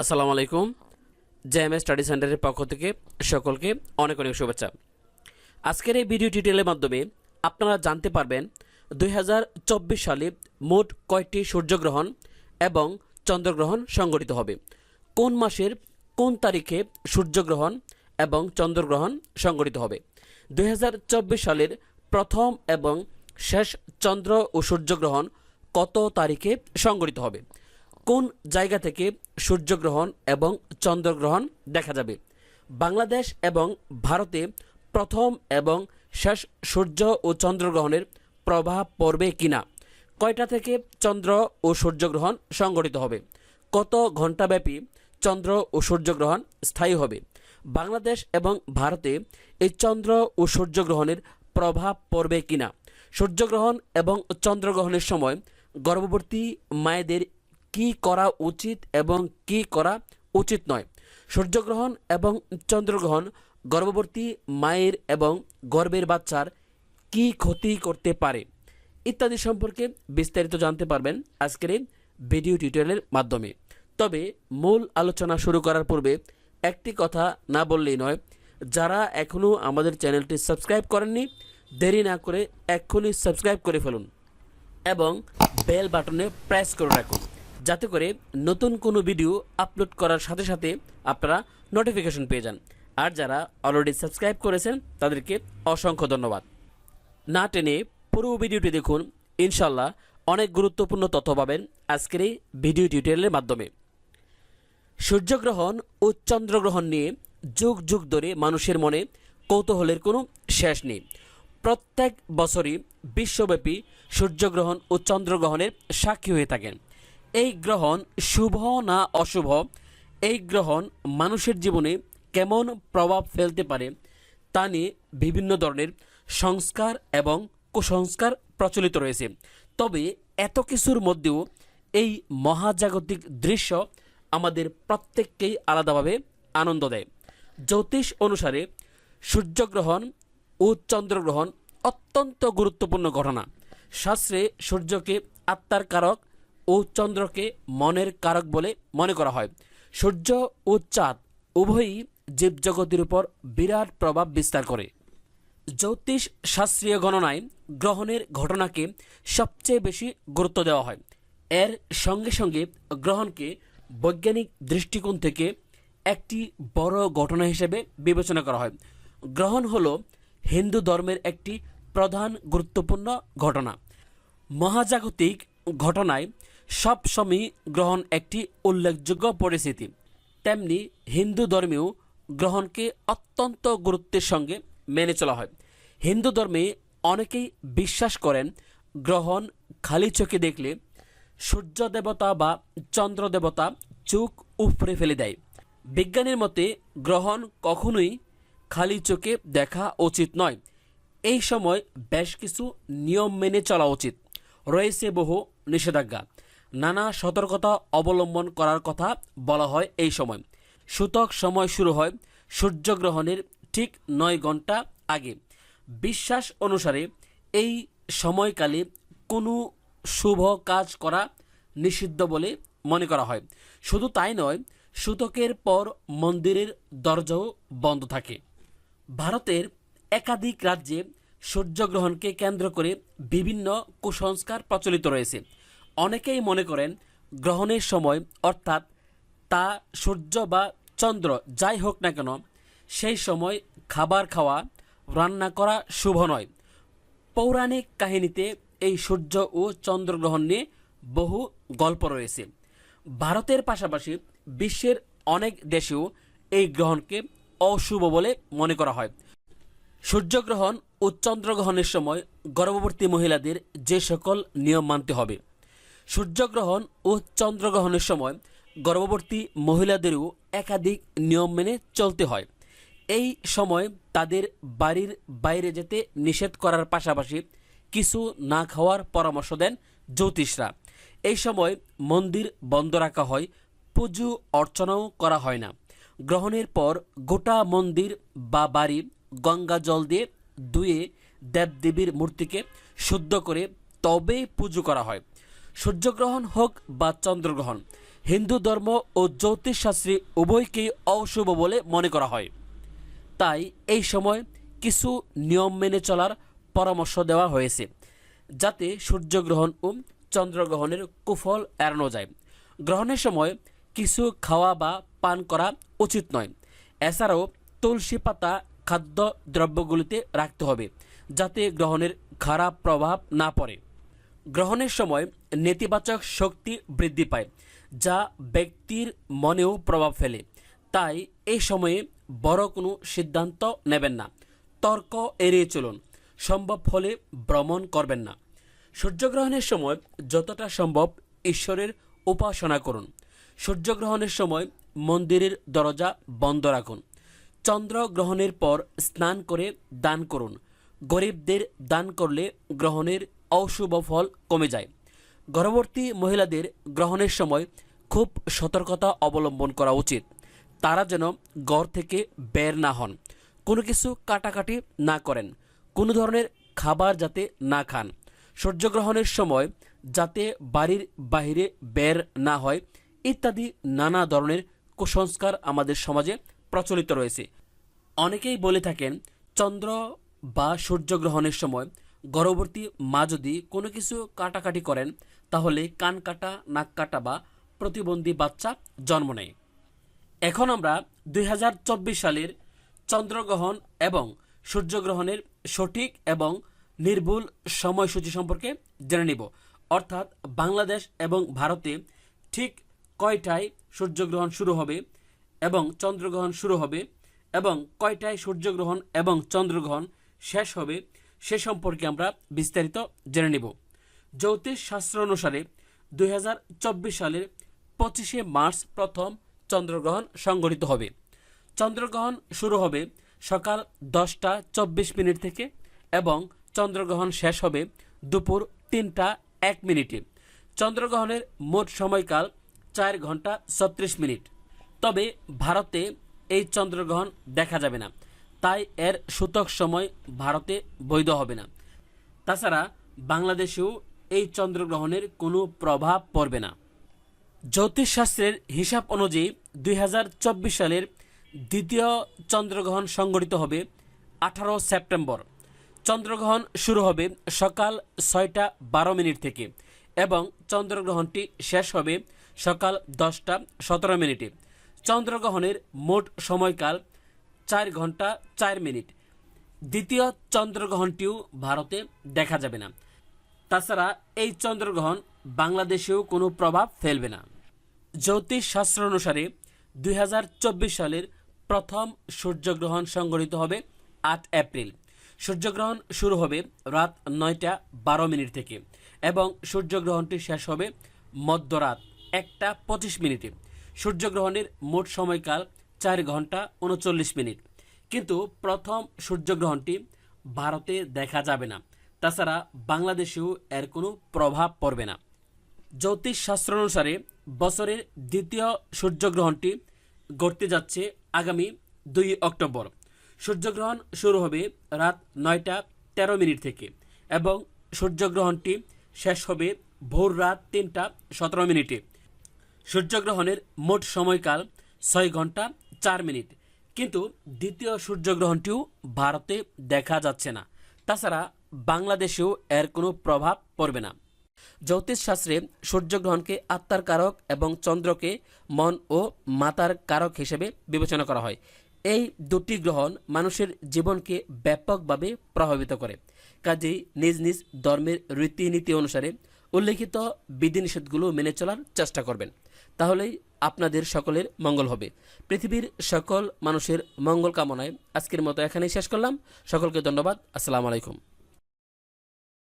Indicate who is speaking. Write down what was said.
Speaker 1: আসসালামু আলাইকুম। JMS study সেন্টারের পক্ষ থেকে সকলকে অনেক অনেক শুভেচ্ছা। আজকের এই ভিডিও টিউটোরিয়ালের মাধ্যমে আপনারা জানতে পারবেন দু হাজার চব্বিশ সালে মোট কয়টি সূর্যগ্রহণ এবং চন্দ্রগ্রহণ সংঘটিত হবে। কোন মাসের কোন তারিখে সূর্যগ্রহণ এবং চন্দ্রগ্রহণ সংঘটিত হবে? দুই হাজার চব্বিশ সালের প্রথম এবং শেষ চন্দ্র ও সূর্যগ্রহণ কত তারিখে সংঘটিত হবে? কোন জায়গা থেকে সূর্যগ্রহণ এবং চন্দ্রগ্রহণ দেখা যাবে? বাংলাদেশ এবং ভারতে প্রথম এবং শেষ সূর্য ও চন্দ্রগ্রহণের প্রভাব পড়বে কিনা? কয়টা থেকে চন্দ্র ও সূর্যগ্রহণ সংঘটিত হবে? কত ঘণ্টাব্যাপী চন্দ্র ও সূর্যগ্রহণ স্থায়ী হবে? বাংলাদেশ এবং ভারতে এই চন্দ্র ও সূর্যগ্রহণের প্রভাব পড়বে কিনা? সূর্যগ্রহণ এবং চন্দ্রগ্রহণের সময় গর্ভবতী মায়েদের কি করা উচিত এবং কি করা উচিত নয়। সূর্যগ্রহণ এবং চন্দ্রগ্রহণ, গর্ভবতী মায়ের এবং গর্ভের বাচ্চার কি ক্ষতি করতে পারে ইত্যাদি সম্পর্কে বিস্তারিত জানতে পারবেন আজকের এই ভিডিও টিউটোরিয়ালের মাধ্যমে। তবে মূল আলোচনা শুরু করার পূর্বে একটি কথা না বললেই নয়, যারা এখনও আমাদের চ্যানেলটি সাবস্ক্রাইব করেননি, দেরি না করে এক্ষুনি সাবস্ক্রাইব করে ফেলুন এবং বেল বাটনে প্রেস করে রাখুন। যাতে করে নতুন কোনো ভিডিও আপলোড করার সাথে সাথে আপনারা নোটিফিকেশন পেয়ে যান। আর যারা অলরেডি সাবস্ক্রাইব করেছেন, তাদেরকে অসংখ্য ধন্যবাদ। না টেনে পুরো ভিডিওটি দেখুন ইনশাল্লাহ অনেক গুরুত্বপূর্ণ তথ্য পাবেন আজকের এই ভিডিও টিউটোরিয়ালের মাধ্যমে। সূর্যগ্রহণ ও চন্দ্রগ্রহণ নিয়ে যুগ যুগ ধরে মানুষের মনে কৌতূহলের কোনো শেষ নেই। প্রত্যেক বছরই বিশ্বব্যাপী সূর্যগ্রহণ ও চন্দ্রগ্রহণের সাক্ষী হয়ে থাকেন। এই গ্রহণ শুভ না অশুভ? এই গ্রহণ মানুষের জীবনে কেমন প্রভাব ফেলতে পারে তা নিয়ে বিভিন্ন ধরনের সংস্কার এবং কুসংস্কার প্রচলিত রয়েছে। তবে এত কিছুর মধ্যেও এই মহাজাগতিক দৃশ্য আমাদের প্রত্যেককেই আলাদাভাবে আনন্দ দেয়। জ্যোতিষ অনুসারে সূর্যগ্রহণ ও চন্দ্রগ্রহণ অত্যন্ত গুরুত্বপূর্ণ ঘটনা। শাস্ত্রে সূর্যকে আত্মার কারক ও চন্দ্রকে মনের কারক বলে মনে করা হয়। সূর্য ও চাঁদ উভয়ই জীবজগতের উপর বিরাট প্রভাব বিস্তার করে। জ্যোতিষ শাস্ত্রীয় গণনায় গ্রহণের ঘটনাকে সবচেয়ে বেশি গুরুত্ব দেওয়া হয়। এর সঙ্গে সঙ্গে গ্রহণকে বৈজ্ঞানিক দৃষ্টিকোণ থেকে একটি বড় ঘটনা হিসেবে বিবেচনা করা হয়। গ্রহণ হল হিন্দু ধর্মের একটি প্রধান গুরুত্বপূর্ণ ঘটনা। মহাজাগতিক ঘটনায় সবসময় গ্রহণ একটি উল্লেখযোগ্য পরিস্থিতি। তেমনি হিন্দু ধর্মেও গ্রহণকে অত্যন্ত গুরুত্বের সঙ্গে মেনে চলা হয়। হিন্দু ধর্মে অনেকেই বিশ্বাস করেন, গ্রহণ খালি চোখে দেখলে সূর্য দেবতা বা চন্দ্র দেবতা চোখ উপড়ে ফেলে দেয়। বিজ্ঞানীর মতে, গ্রহণ কখনোই খালি চোখে দেখা উচিত নয়। এই সময় বেশ কিছু নিয়ম মেনে চলা উচিত। রয়েছে বহু নিষেধাজ্ঞা। নানা সতর্কতা অবলম্বন করার কথা বলা হয় এই সময়। সূতক সময় শুরু হয় সূর্যগ্রহণের ঠিক নয় ঘণ্টা আগে। বিশ্বাস অনুসারে এই সময়কালে কোনো শুভ কাজ করা নিষিদ্ধ বলে মনে করা হয়। শুধু তাই নয়, সূতকের পর মন্দিরের দরজাও বন্ধ থাকে। ভারতের একাধিক রাজ্যে সূর্যগ্রহণকে কেন্দ্র করে বিভিন্ন কুসংস্কার প্রচলিত রয়েছে। অনেকেই মনে করেন গ্রহণের সময়, অর্থাৎ তা সূর্য বা চন্দ্র যাই হোক না কেন, সেই সময় খাবার খাওয়া, রান্না করা শুভ নয়। পৌরাণিক কাহিনীতে এই সূর্য ও চন্দ্রগ্রহণ নিয়ে বহু গল্প রয়েছে। ভারতের পাশাপাশি বিশ্বের অনেক দেশেও এই গ্রহণকে অশুভ বলে মনে করা হয়। সূর্যগ্রহণ ও চন্দ্রগ্রহণের সময় গর্ভবতী মহিলাদের যে সকল নিয়ম মানতে হবে সূর্যগ্রহণ ও চন্দ্রগ্রহণের সময় গর্ভবতী মহিলাদেরও একাধিক নিয়ম মেনে চলতে হয়। এই সময় তাদের বাড়ির বাইরে যেতে নিষেধ করার পাশাপাশি কিছু না খাওয়ার পরামর্শ দেন জ্যোতিষরা। এই সময় মন্দির বন্ধ রাখা হয়, পুজো অর্চনাও করা হয় না। গ্রহণের পর গোটা মন্দির বা বাড়ি গঙ্গা জল দিয়ে ধুয়ে দেবদেবীর মূর্তিকে শুদ্ধ করে তবেই পুজো করা হয়। সূর্যগ্রহণ হোক বা চন্দ্রগ্রহণ, হিন্দু ধর্ম ও জ্যোতিষশাস্ত্রী উভয়কেই অশুভ বলে মনে করা হয়। তাই এই সময় কিছু নিয়ম মেনে চলার পরামর্শ দেওয়া হয়েছে, যাতে সূর্যগ্রহণ ও চন্দ্রগ্রহণের কুফল এড়ানো যায়। গ্রহণের সময় কিছু খাওয়া বা পান করা উচিত নয়। এছাড়াও তুলসী পাতা, খাদ্য দ্রব্যগুলিতে রাখতে হবে, যাতে গ্রহণের খারাপ প্রভাব না পড়ে। গ্রহণের সময় নেতিবাচক শক্তি বৃদ্ধি পায়, যা ব্যক্তির মনেও প্রভাব ফেলে। তাই এই সময়ে বড় কোনো সিদ্ধান্ত নেবেন না। তর্ক এড়িয়ে চলুন। সম্ভব হলে ভ্রমণ করবেন না। সূর্যগ্রহণের সময় যতটা সম্ভব ঈশ্বরের উপাসনা করুন। সূর্যগ্রহণের সময় মন্দিরের দরজা বন্ধ রাখুন। চন্দ্রগ্রহণের পর স্নান করে দান করুন। গরিবদের দান করলে গ্রহণের অশুভ ফল কমে যায়। গর্ভবতী মহিলাদের গ্রহণের সময় খুব সতর্কতা অবলম্বন করা উচিত। তারা যেন ঘর থেকে বের না হন। কোনো কিছু কাটাকাটি না করেন। কোনো ধরনের খাবার যাতে না খান। সূর্যগ্রহণের সময় যাতে বাড়ির বাইরে বের না হয় ইত্যাদি নানা ধরনের কুসংস্কার আমাদের সমাজে প্রচলিত রয়েছে। অনেকেই বলে থাকেন, চন্দ্র বা সূর্যগ্রহণের সময় গর্ভবতী মা যদি কোনো কিছু কাটাকাটি করেন, তাহলে কান কাটা, নাক কাটা বা প্রতিবন্ধী বাচ্চা জন্ম নেয়। এখন আমরা দুই হাজার চব্বিশ সালের চন্দ্রগ্রহণ এবং সূর্যগ্রহণের সঠিক এবং নির্ভুল সময়সূচি সম্পর্কে জেনে নিব। অর্থাৎ বাংলাদেশ এবং ভারতে ঠিক কয়টায় সূর্যগ্রহণ শুরু হবে এবং চন্দ্রগ্রহণ শুরু হবে এবং কয়টায় সূর্যগ্রহণ এবং চন্দ্রগ্রহণ শেষ হবে সে সম্পর্কে আমরা বিস্তারিত জেনে নিব। জ্যোতিষ শাস্ত্র অনুসারে দু হাজার চব্বিশ সালের পঁচিশে মার্চ প্রথম চন্দ্রগ্রহণ সংঘটিত হবে। চন্দ্রগ্রহণ শুরু হবে সকাল দশটা চব্বিশ মিনিট থেকে এবং চন্দ্রগ্রহণ শেষ হবে দুপুর তিনটা এক মিনিটে। চন্দ্রগ্রহণের মোট সময়কাল চার ঘণ্টা ছত্রিশ মিনিট। তবে ভারতে এই চন্দ্রগ্রহণ দেখা যাবে না। তাই এর সূতক সময় ভারতে বৈধ হবে না। তাছাড়া বাংলাদেশেও এই চন্দ্রগ্রহণের কোনো প্রভাব পড়বে না। জ্যোতিষশাস্ত্রের হিসাব অনুযায়ী দুই হাজার চব্বিশ সালের দ্বিতীয় চন্দ্রগ্রহণ সংঘটিত হবে আঠারো সেপ্টেম্বর। চন্দ্রগ্রহণ শুরু হবে সকাল ছয়টা বারো মিনিট থেকে এবং চন্দ্রগ্রহণটি শেষ হবে সকাল দশটা সতেরো মিনিটে। চন্দ্রগ্রহণের মোট সময়কাল চার ঘণ্টা চার মিনিট। দ্বিতীয় চন্দ্রগ্রহণটিও ভারতে দেখা যাবে না। তাছাড়া এই চন্দ্রগ্রহণ বাংলাদেশেও কোনো প্রভাব ফেলবে না। জ্যোতিষ শাস্ত্র অনুসারে দুই হাজার চব্বিশ সালের প্রথম সূর্যগ্রহণ সংঘটিত হবে আট এপ্রিল। সূর্যগ্রহণ শুরু হবে রাত নয়টা বারো মিনিট থেকে এবং সূর্যগ্রহণটি শেষ হবে মধ্যরাত একটা পঁচিশ মিনিটে। সূর্যগ্রহণের মোট সময়কাল চার ঘণ্টা উনচল্লিশ মিনিট। কিন্তু প্রথম সূর্যগ্রহণটি ভারতে দেখা যাবে না। তাছাড়া বাংলাদেশেও এর কোনো প্রভাব পড়বে না। জ্যোতিষ শাস্ত্র অনুসারে বছরের দ্বিতীয় সূর্যগ্রহণটি ঘটতে যাচ্ছে আগামী দুই অক্টোবর। সূর্যগ্রহণ শুরু হবে রাত নয়টা তেরো মিনিট থেকে এবং সূর্যগ্রহণটি শেষ হবে ভোর রাত তিনটা সতেরো মিনিটে। সূর্যগ্রহণের মোট সময়কাল ছয় ঘণ্টা চার মিনিট। কিন্তু দ্বিতীয় সূর্যগ্রহণটিও ভারতে দেখা যাচ্ছে না। তাছাড়া বাংলাদেশেও এর কোনো প্রভাব পড়বে না। জ্যোতিষ শাস্ত্রে সূর্যগ্রহণকে আত্মার কারক এবং চন্দ্রকে মন ও মাতার কারক হিসেবে বিবেচনা করা হয়। এই দুটি গ্রহণ মানুষের জীবনকে ব্যাপকভাবে প্রভাবিত করে। কাজেই নিজ নিজ ধর্মের রীতিনীতি অনুসারে উল্লেখিত বিধিনিষেধগুলো মেনে চলার চেষ্টা করবেন। তাহলেই আপনাদের সকলের মঙ্গল হবে। পৃথিবীর সকল মানুষের মঙ্গল কামনায় আজকের মতো এখানেই শেষ করলাম। সকলকে ধন্যবাদ। আসসালামু আলাইকুম।